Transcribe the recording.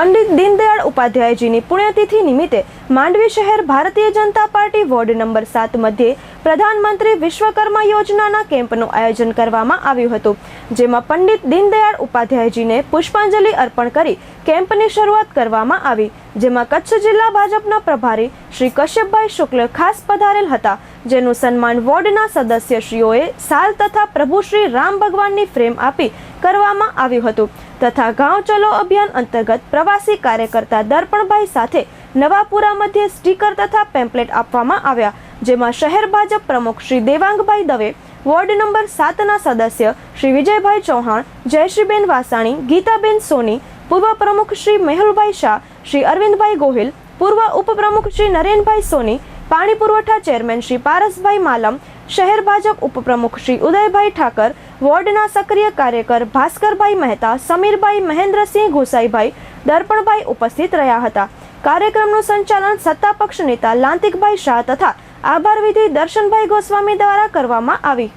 પંડિત દીનદયાળ ઉપાધ્યાયજીની પુણ્યતિથિ નિમિત્તે માંડવી શહેર Bharatiya Janata party ward number સાત મધ્યે પ્રધાનમંત્રી વિશ્વકર્મા યોજનાના કેમ્પનું આયોજન કરવામાં આવ્યું હતું, જેમાં પંડિત દીનદયાળ ઉપાધ્યાયજીને પુષ્પાંજલિ અર્પણ કરી કેમ્પની શરૂઆત કરવામાં આવી. જેમાં કચ્છ જિલ્લા ભાજપના પ્રભારી શ્રી કશ્યપભાઈ શુક્લ ખાસ પધારેલ હતા, જેનું સન્માન વોર્ડના સદસ્યશ્રીઓએ સાલ તથા પ્રભુ શ્રી રામ ભગવાનની ફ્રેમ આપી કરવામાં આવ્યું હતું તથા ગાંવ ચલો અભિયાન અંતર્ગત પ્રવાસી કાર્યકર્તા દર્પણભાઈ સાથે નવાપુરા મધ્યે સ્ટીકર તથા પેમ્પલેટ આપવામાં આવ્યા, જેમાં શહેર ભાજપ પ્રમુખ શ્રી દેવાંગભાઈ દવે, વોર્ડ નંબર સાતના સદસ્ય શ્રી વિજયભાઈ ચૌહાણ, જયશ્રીબેન વાસાણી, ગીતાબેન સોની પૂર્વ પ્રમુખ શ્રી મેહુલભાઈ શાહ, શ્રી અરવિંદભાઈ ગોહિલ, પૂર્વ ઉપપ્રમુખ શ્રી નરેનભાઈ સોની, પાણી પુરવઠા ચેરમેન શ્રી પારસભાઈ માલમ, શહેર ભાજપ ઉપપ્રમુખ શ્રી ઉદયભાઈ ઠાકર, વોર્ડના સક્રિય કાર્યકર ભાસ્કરભાઈ મહેતા, સમીરભાઈ મહેન્દ્રસિંહ ગોસાઈભાઈ દર્પણભાઈ ઉપસ્થિત રહ્યા હતા. કાર્યક્રમનું સંચાલન સત્તાપક્ષ નેતા લાંતિકભાઈ શાહ તથા આભાર વિધિ દર્શનભાઈ ગોસ્વામી દ્વારા કરવામાં આવી.